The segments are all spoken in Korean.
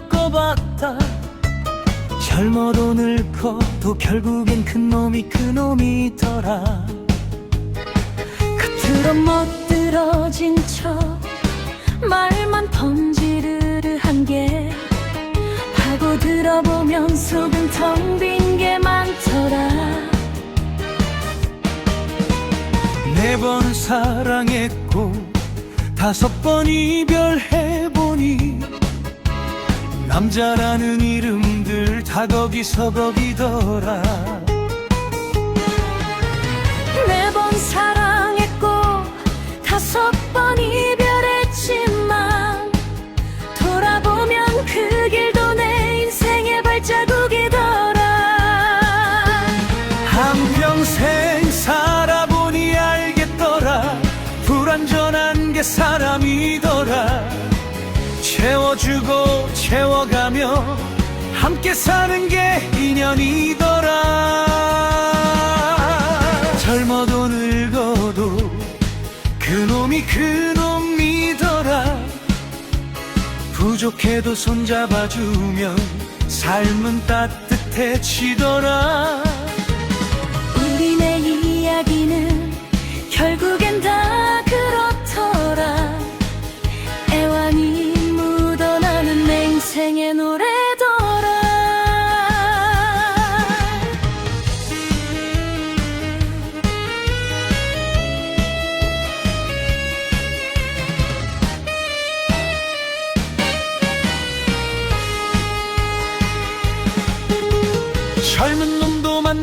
겪어봤다. 젊어도 늙어도 결국엔 큰 놈이 큰 놈이더라. 겉으로 멋들어진 척 말만 던지르르 한게 하고 들어보면 속은 텅 빈 게 많더라. 네 번 사랑했고 다섯 번 이별해보니 남자라는 이름들 다 거기서 거기더라. 네 번 사랑했고 다섯 번이 채워가며 함께 사는 게 인연이더라. 젊어도 늙어도 그놈이 그놈이더라. 부족해도 손잡아주면 삶은 따뜻해지더라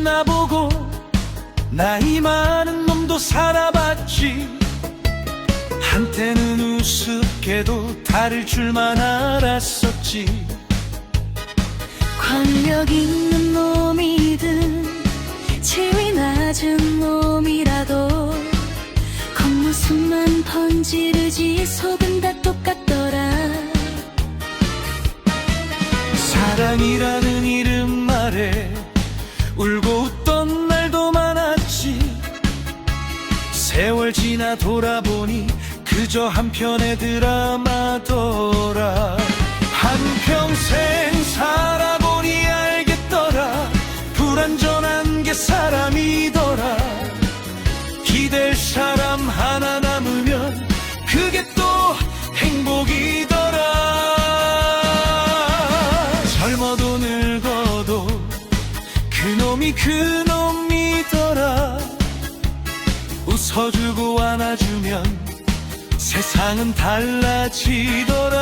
만나보고 나이 많은 놈도 살아봤지. 한때는 우습게도 다를 줄만 알았었지. 권력 있는 놈이든 지위 낮은 놈이라도 겉모습만 번지르지 속은 다 똑같더라. 사랑이라는 이름 세월 지나 돌아보니 그저 한편의 드라마더라. 한평생 살아보니 알겠더라. 불완전한 게 사람이더라. 기댈 사람 하나 남으면 그게 또 행복이더라. 젊어도 늙어도 그놈이 그 세상은 달라지더라.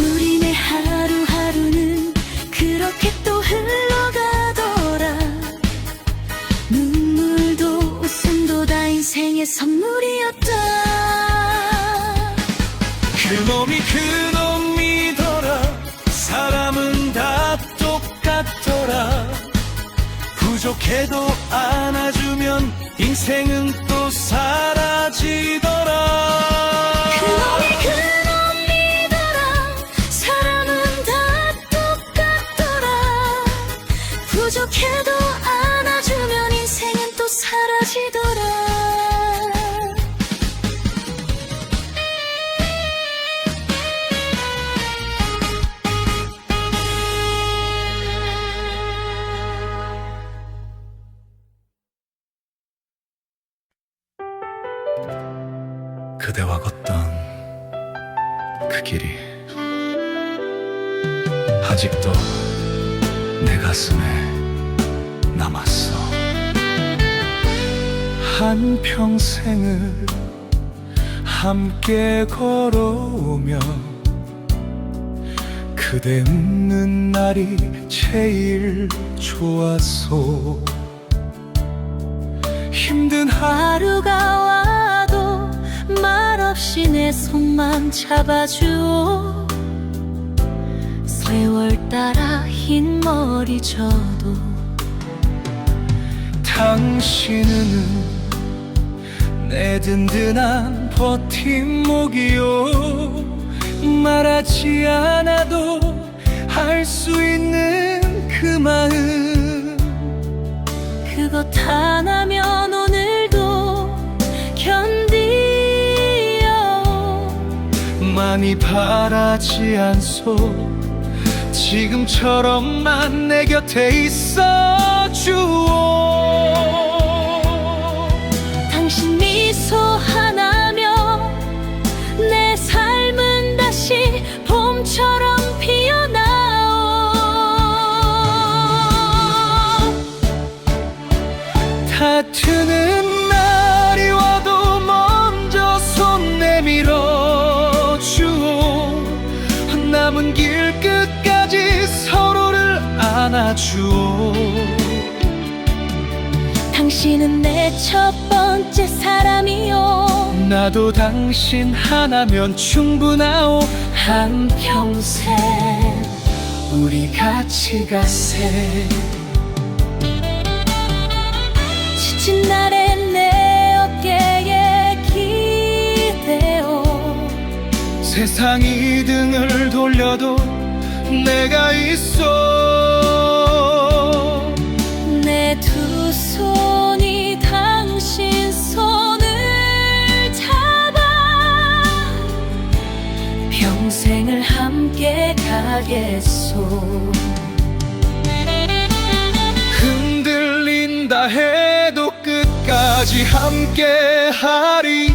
우리네 하루하루는 그렇게 또 흘러가더라. 눈물도 웃음도 다 인생의 선물이었다. 그놈이 그놈이더라. 사람은 다 똑같더라. 부족해도 안아주면 인생은 그대와 걷던 그 길이 아직도 내 가슴에 남았어. 한 평생을 함께 걸어오며 그대 웃는 날이 제일 좋았소 힘든 하루가 와도 내 손만 잡아주오. 세월 따라 흰 머리 져도 당신은 내 든든한 버팀목이요 말하지 않아도 할 수 있는 그 마음. 그것 하나면 많이 바라지 않소. 지금처럼만 내 곁에 있어 주오 주오. 당신은 내 첫 번째 사람이요 나도 당신 하나면 충분하오. 한평생 우리 같이 가세. 지친 날에 내 어깨에 기대어. 세상 이 등을 돌려도 내가 있어 가겠소. 흔들린다 해도 끝까지 함께 하리.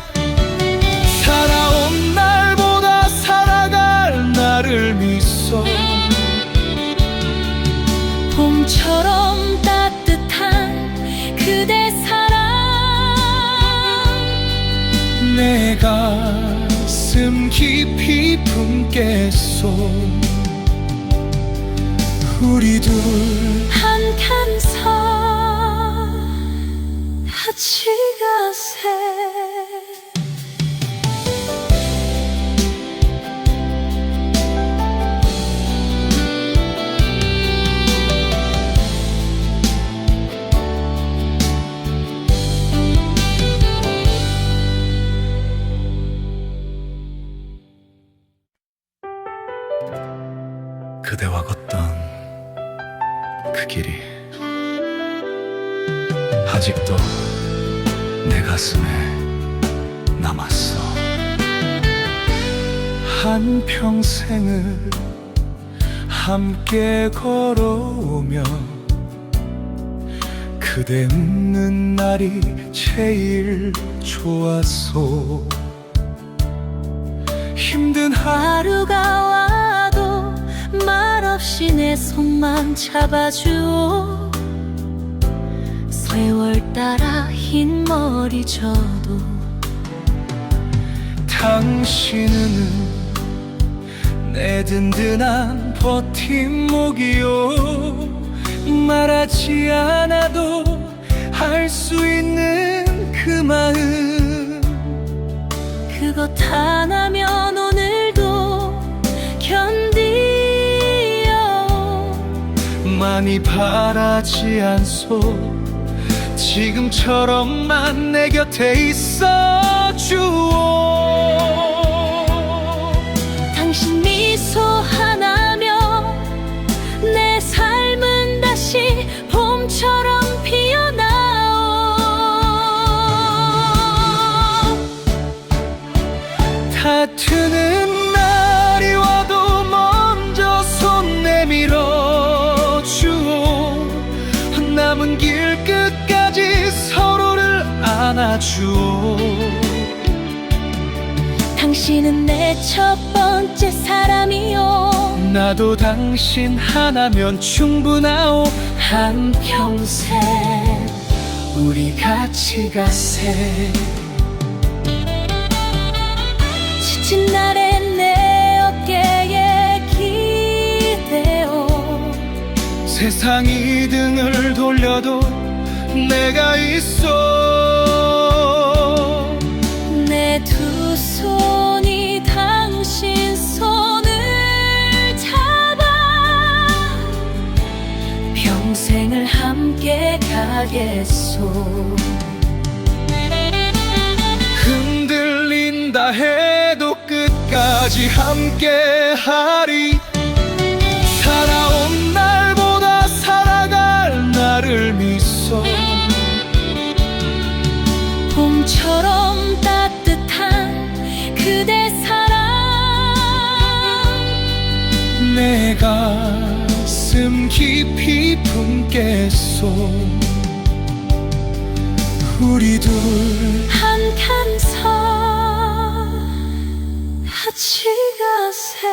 살아온 날보다 살아갈 나를 믿소. 봄처럼 따뜻한 그대 사랑. 내 가슴 깊이 품겠소 우리 둘 한 칸서 같이 가세. 그대와 걷던 그 길이 아직도 내 가슴에 남았어. 한 평생을 함께 걸어오며 그대 웃는 날이 제일 좋았소. 힘든 하루 하루가 말 없이 내 손만 잡아주오. 세월 따라 흰 머리 져도 당신은 내 든든한 버팀목이요 말하지 않아도 할 수 있는 그 마음. 그것 하나면 많이 바라지 않소. 지금처럼만 내 곁에 있어 주오 안아주오 당신은 내 첫 번째 사람이요. 나도 당신 하나면 충분하오. 한평생 우리 같이 가세. 지친 날에 내 어깨에 기대어. 세상 이 등을 돌려도 내가 있어 평생을 함께 가겠소. 흔들린다 해도 끝까지 함께 하리. 살아온 날보다 살아갈 나를 믿소. 봄처럼 따뜻한 그대 사랑. 가슴 깊이 품겠소. 우리 둘. 한칸서 같이 가세